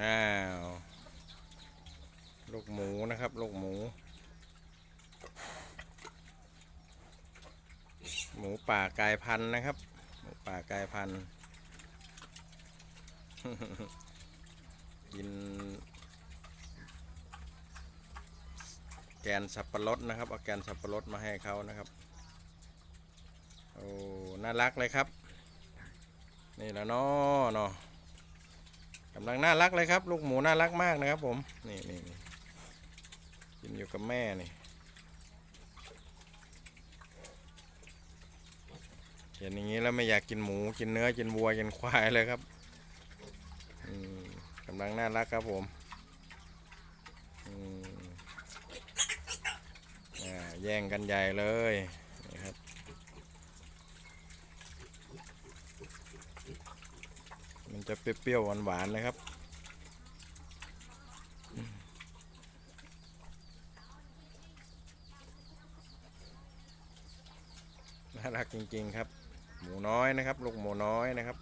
อ้าวลูกหมูนะครับลูกหมู หมูป่ากลายพันธุ์นะครับ หมูป่ากลายพันธุ์กิน แกนสับปะรดนะครับเอาแกนสับปะรดมาให้เขานะครับโอ้น่ารักเลยครับ นี่แหล้วเนาะเนาะ กำลังน่ารักเลยครับ ลูกหมูน่ารักมากนะครับ ผมนี่นี่นี่กินอยู่กับแม่นี่เห็นอย่างนี้แล้วไม่อยากกินหมูกินเนื้อกินวัวกินควายเลยครับกำลังน่ารักครับผมแย่งกันใหญ่เลยนี่ครับ มัน จะเปรี้ยวๆหวานๆนะครับ น่ารักจริงๆครับ หมูน้อยนะครับ ลูกหมูน้อยนะครับ